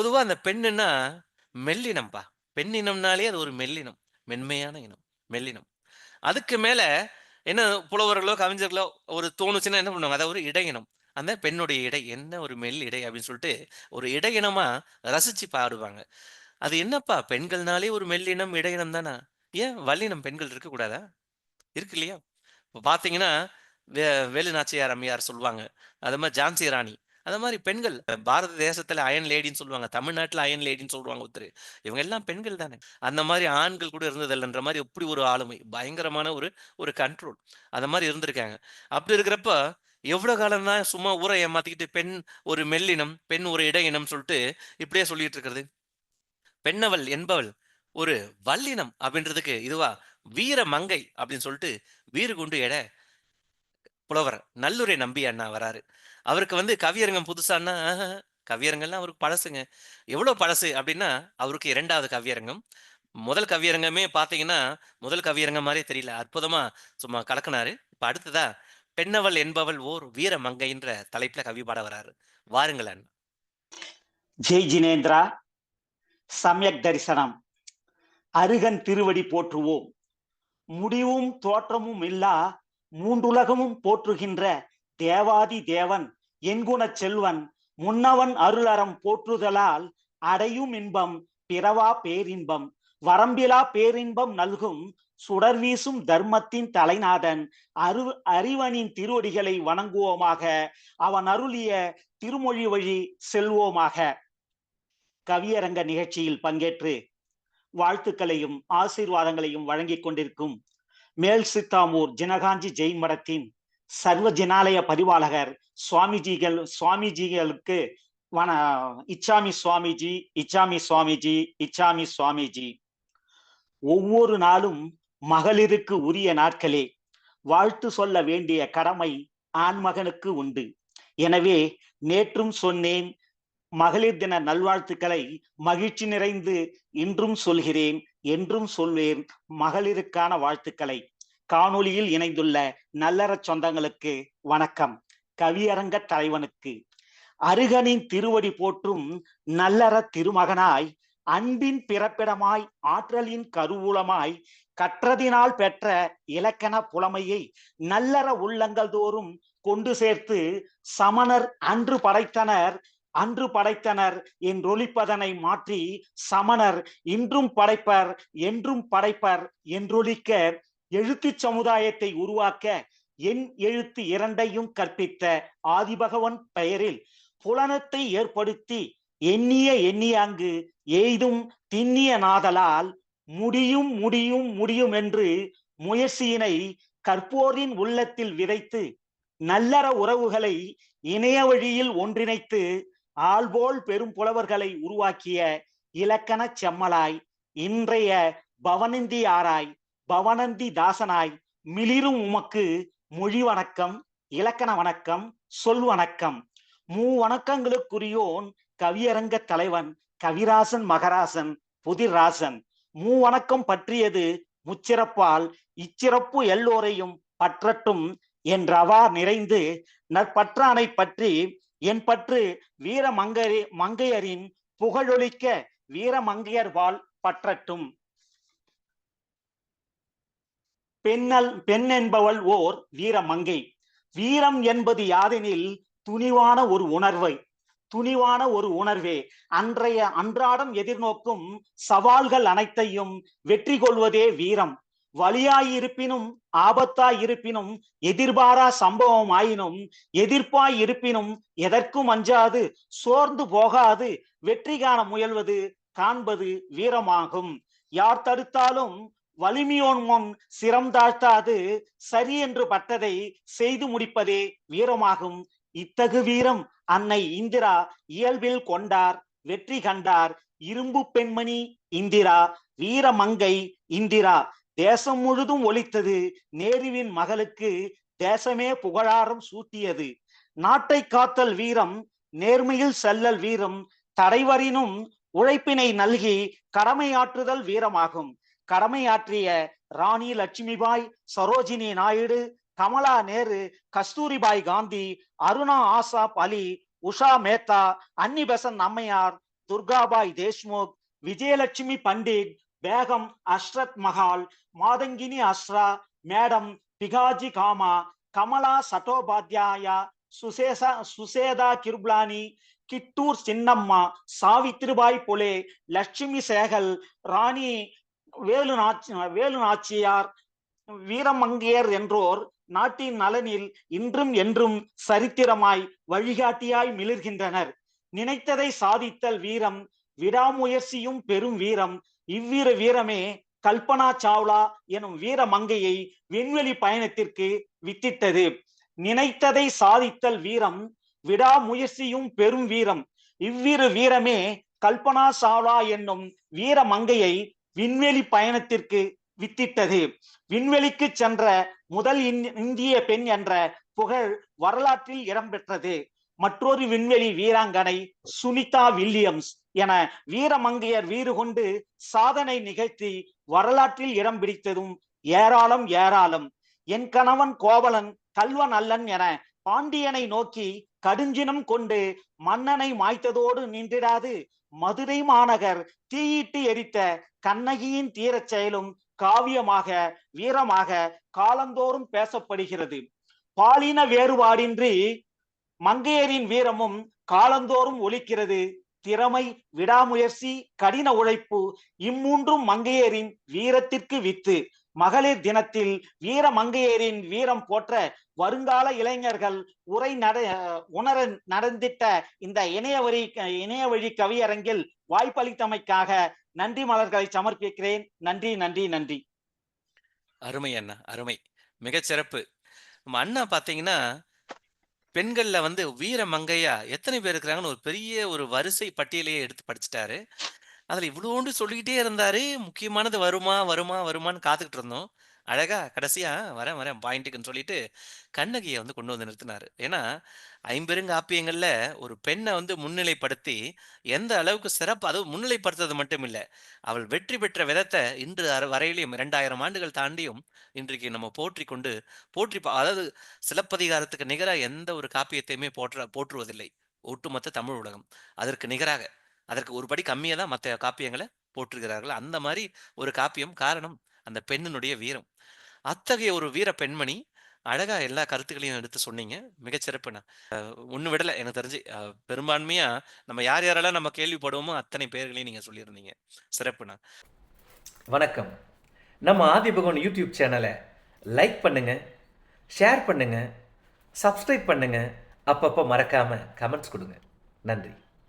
பொதுவா அந்த பெண்ணுன்னா மெல்லினம்பா. பெண்ணினம்னாலே அது ஒரு மெல்லினம். மென்மையான இனம். மெல்லினம். அதுக்கு மேல என்ன புலவர்களோ, கவிஞர்களோ ஒரு தோணுச்சுன்னா என்ன பண்ணுவாங்க? அத ஒரு இடையினம். அந்த பெண்ணுடைய இடை என்ன ஒரு மெல் இடை அப்படின்னு சொல்லிட்டு ஒரு இடையினமா ரசிச்சு பாடுவாங்க. அது என்னப்பா பெண்கள்னாலே ஒரு மெல்லினம், இடையினம் தானா? ஏன் வல்லினம் பெண்கள் இருக்கக்கூடாதா? இருக்கு இல்லையா? இப்போ பார்த்தீங்கன்னா, வே வேலு நாச்சியார் அம்மையார் சொல்லுவாங்க. அது மாதிரி ஜான்சி ராணி. அந்த மாதிரி பெண்கள் பாரத தேசத்துல அயன் லேடின்னு சொல்லுவாங்க. தமிழ்நாட்டுல அயன் லேடின்னு சொல்லுவாங்க ஒருத்தரு. இவங்க எல்லாம் பெண்கள் தானே. அந்த மாதிரி ஆண்கள் கூட இருந்ததில்லைன்ற மாதிரி எப்படி ஒரு ஆளுமை. பயங்கரமான ஒரு ஒரு கண்ட்ரோல். அந்த மாதிரி இருந்திருக்காங்க. அப்படி இருக்கிறப்ப, எவ்வளோ காலம் தான் சும்மா ஊரை ஏமாத்திக்கிட்டு பெண் ஒரு மெல்லினம், பெண் ஒரு இடையினம் சொல்லிட்டு இப்படியே சொல்லிட்டு இருக்கிறது? பெண்ணவள் என்பவள் ஒரு வல்லினம் அப்படின்றதுக்கு இதுவா வீர மங்கை அப்படின்னு சொல்லிட்டு வீறு கொண்டு எடை புலவர் நல்லுரை நம்பி அண்ணா வராரு. அவருக்கு வந்து கவியரங்கம் புதுசான்னா, கவியரங்கம்லாம் அவருக்கு பழசுங்க. எவ்வளோ பழசு அப்படின்னா, அவருக்கு இரண்டாவது கவியரங்கம். முதல் கவியரங்கமே பார்த்தீங்கன்னா, முதல் கவியரங்கம் மாதிரியே தெரியல. அற்புதமா சும்மா கலக்குனாரு. இப்போ அடுத்ததா, பெண்ணவள் என்பவள் ஓர் வீர மங்கைன்ற தலைப்புல கவி பாட வராரு. வாருங்கள் அண்ணா. ஜெய் ஜினேந்திரா சமயக் தரிசனம் அருகன் திருவடி போற்றுவோம் முடிவும் தோற்றமும் இல்லா மூன்றுலகமும் போற்றுகின்ற தேவாதி தேவன் என்குணச் செல்வன் முன்னவன் அருளறம் போற்றுதலால் அடையும் இன்பம் பிறவா பேரின்பம் வரம்பிலா பேரின்பம் நல்கும் சுடர்வீசும் தர்மத்தின் தலைநாதன் அரு அறிவனின் திருவடிகளை வணங்குவோமாக அவன் அருளிய திருமொழி வழி செல்வோமாக. கவியரங்க நிகழ்ச்சியில் பங்கேற்று வாழ்த்துக்களையும் ஆசீர்வாதங்களையும் வழங்கிக் கொண்டிருக்கும் மேல் சித்தாமூர் ஜினகாஞ்சி ஜெயின் மடத்தின் சர்வ ஜினாலய பதிவாளகர் சுவாமிஜிகள் சுவாமிஜிகளுக்கு வன இச்சாமி சுவாமிஜி இச்சாமி சுவாமிஜி இச்சாமி சுவாமிஜி. ஒவ்வொரு நாளும் மகளிருக்கு உரிய நாட்களே. வாழ்த்து சொல்ல வேண்டிய கடமை ஆண்மகனுக்கு உண்டு. எனவே நேற்றும் சொன்னேன் மகளிர் தின நல்வாழ்த்துக்களை மகிழ்ச்சி நிறைந்து இன்றும் சொல்கிறேன். என்றும் சொல்வேன் மகளிருக்கான வாழ்த்துக்களை. காணொளியில் இணைந்துள்ள நல்லற சொந்தங்களுக்கு வணக்கம். கவியரங்க தலைவனுக்கு. அருகனின் திருவடி போற்றும் நல்லற திருமகனாய் அன்பின் பிறப்பிடமாய் ஆற்றலின் கருவூலமாய் கற்றதினால் பெற்ற இலக்கண புலமையை நல்லற உள்ளங்கள் தோறும் கொண்டு சேர்த்து சமணர் அன்று படைத்தனர் அன்று படைத்தனர் என்றொழிப்பதனை மாற்றி சமணர் இன்றும் படைப்பர் என்றும் படைப்பர் என்றொழிக்க எழுத்து சமுதாயத்தை உருவாக்க என் எழுத்து இரண்டையும் கற்பித்த ஆதிபகவன் பெயரில் புலனத்தை ஏற்படுத்தி எண்ணிய எண்ணியாங்கு எய்தும் திண்ணிய நாதலால் முடியும் முடியும் முடியும் என்று முயற்சியினை கற்போரின் உள்ளத்தில் விதைத்து நல்லற உறவுகளை இணைய வழியில் ஒன்றிணைத்து ஆள்போல் பெரும் புலவர்களை உருவாக்கிய இலக்கண செம்மலாய் இன்றைய பவனந்தி ஆராய் பவனந்தி தாசனாய் மிளிரும் உமக்கு மொழி வணக்கம் இலக்கண வணக்கம் சொல் வணக்கம். மூ வணக்கங்களுக்குரியோன் கவியரங்க தலைவன் கவிராசன் மகராசன் புதிராசன் மூ வணக்கம் பற்றியது முச்சிறப்பால் இச்சிறப்பு எல்லோரையும் பற்றட்டும் என்றவா நிறைந்து நற்பற்றானை பற்றி என் பற்று வீர மங்கரி மங்கையரின் புகழொலிக்க வீர மங்கையர் வாழ் பற்றட்டும். பெண்ணல் பெண் என்பவள் ஓர் வீர மங்கை வீரம் என்பது யாதெனில் துணிவான ஒரு உணர்வை. துணிவான ஒரு உணர்வே. அன்றைய அன்றாடம் எதிர்நோக்கும் சவால்கள் அனைத்தையும் வெற்றி கொள்வதே வீரம். வலியாயிருப்பினும் ஆபத்தாய் இருப்பினும் எதிர்பாரா சம்பவம் ஆயினும் எதிர்ப்பாய் இருப்பினும் எதற்கும் அஞ்சாது சோர்ந்து போகாது வெற்றி காண முயல்வது காண்பது வீரமாகும். யார் தடுத்தாலும் வலிமையோன் முன் சிரம் தாழ்த்தாது சரி என்று பட்டதை செய்து முடிப்பதே வீரமாகும். இத்தகு வீரம் அன்னை இந்திரா இயல்பில் கொண்டார் வெற்றி கண்டார். இரும்பு பெண்மணி இந்திரா வீரமங்கை இந்திரா. தேசம் முழுதும் ஒலித்தது. நேருவின் மகளுக்கு தேசமே புகழாரம் சூட்டியது. நாட்டை காத்தல் வீரம் நேர்மையில் செல்லல் வீரம் தடைவரினும் உழைப்பினை நல்கி கடமையாற்றுதல் வீரமாகும். கடமையாற்றிய ராணி லட்சுமிபாய் சரோஜினி நாயுடு கமலா நேரு கஸ்தூரிபாய் காந்தி அருணா ஆசாப் அலி உஷா மேத்தா அன்னி பெசன் அம்மையார் துர்காபாய் தேஷ்முக் விஜயலட்சுமி பண்டிட் பேகம் அஷ்ரத் மஹால் மாதங்கினி அஸ்ரா மேடம் பிகாஜி காமா கமலா சட்டோபாத்யாயா சுசேசா சுசேதா கிருப்லானி கிட்டூர் சின்னம்மா சாவித்ரிபாய் புலே லட்சுமி சேகல் ராணி வேலு நாச்சி வேலு நாச்சியார் வீரமங்கையர் என்றோர் நாட்டின் நலனில் இன்றும் என்றும் சரித்திரமாய் வழிகாட்டியாய் மிளிர்கின்றனர். நினைத்ததை சாதித்தல் வீரம் விடாமுயற்சியும் பெரும் வீரம் இவ்விரு வீரமே கல்பனா சாவ்லா எனும் வீர மங்கையை விண்வெளி பயணத்திற்கு வித்திட்டது. நினைத்ததை சாதித்தல் வீரம் விடாமுயற்சியும் பெரும் வீரம். இவ்விரு வீரமே கல்பனா சாவ்லா என்னும் வீர மங்கையை விண்வெளி பயணத்திற்கு வித்திட்டது. விண்வெளிக்கு சென்ற முதல் இந்- இந்திய பெண் என்ற புகழ் வரலாற்றில் இடம்பெற்றது மற்றொரு விண்வெளி வீராங்கனை சுனிதா வில்லியம்ஸ் என வீரமங்கையர் வீறு கொண்டு சாதனை நிகழ்த்தி வரலாற்றில் இடம் பிடித்ததும் ஏராளம் ஏராளம். என் கணவன் கோவலன் கல்வன் அல்லன் என பாண்டியனை நோக்கி கடுஞ்சினம் கொண்டு மன்னனை மாய்த்ததோடு நின்றிடாது. மதுரை மாநகர் தீயிட்டு எரித்த கண்ணகியின் தீரச் செயலும் காவியமாக வீரமாக காலந்தோறும் பேசப்படுகிறது. பாலின வேறுபாடின்றி மங்கையரின் வீரமும் காலந்தோறும் ஒலிக்கிறது. திறமை விடாமுயற்சி கடின உழைப்பு இம்மூன்றும் மங்கையரின் வீரத்திற்கு வித்து. மகளிர் தினத்தில் வீர மங்கையரின் வீரம் போற்ற வருங்கால இளைஞர்கள் உரை நட உணர நடந்திட்ட இந்த இணையவழி இணையவழி கவியரங்கில் வாய்ப்பளித்தமைக்காக நன்றி மலர்களை சமர்ப்பிக்கிறேன். நன்றி நன்றி நன்றி. அருமை அண்ணா அருமை. மிகச்சிறப்பு. நம்ம அண்ணா பாத்தீங்கன்னா பெண்கள்ல வந்து வீர மங்கையா எத்தனை பேர் இருக்கிறாங்கன்னு ஒரு பெரிய ஒரு வரிசை பட்டியலையே எடுத்து படிச்சுட்டாரு. அதுல இவ்வளோண்டு சொல்லிக்கிட்டே இருந்தாரு. முக்கியமானது வருமா வருமா வருமான்னு காத்துக்கிட்டு இருந்தோம். அழகா கடைசியா வரேன் வரேன் பாயிண்ட்டுக்குன்னு சொல்லிட்டு கண்ணகியை வந்து கொண்டு வந்து நிறுத்தினாரு. ஏன்னா ஐம்பெருங்காப்பியங்கள்ல ஒரு பெண்ணை வந்து முன்னிலைப்படுத்தி எந்த அளவுக்கு சிறப்பு அதுவும் முன்னிலைப்படுத்துறது மட்டும் இல்லை அவள் வெற்றி பெற்ற விதத்தை இன்று வரையிலையும் இரண்டாயிரம் ஆண்டுகள் தாண்டியும் இன்றைக்கு நம்ம போற்றி கொண்டு போற்றி அதாவது சிலப்பதிகாரத்துக்கு நிகராக எந்த ஒரு காப்பியத்தையுமே போற்ற போற்றுவதில்லை. ஒட்டுமொத்த தமிழ் உலகம். அதற்கு நிகராக அதற்கு ஒரு படி கம்மியாக தான் மற்ற காப்பியங்களை போற்றுகிறார்கள். அந்த மாதிரி ஒரு காப்பியம் காரணம் அந்த பெண்ணினுடைய வீரம். அத்தகைய ஒரு வீர பெண்மணி அழகா எல்லா கருத்துக்களையும் எடுத்து சொன்னீங்க. மிகச்சிறப்புண்ணா ஒன்று விடலை. எனக்கு தெரிஞ்சு பெரும்பான்மையா நம்ம யார் யாரெல்லாம் நம்ம கேள்விப்படுவோமோ அத்தனை பேர்களையும் நீங்க சொல்லியிருந்தீங்க. சிறப்புண்ணா வணக்கம். நம்ம ஆதிபகவன் யூடியூப் சேனலை லைக் பண்ணுங்க ஷேர் பண்ணுங்க சப்ஸ்கிரைப் பண்ணுங்க. அப்பப்போ மறக்காம கமெண்ட்ஸ் கொடுங்க. நன்றி.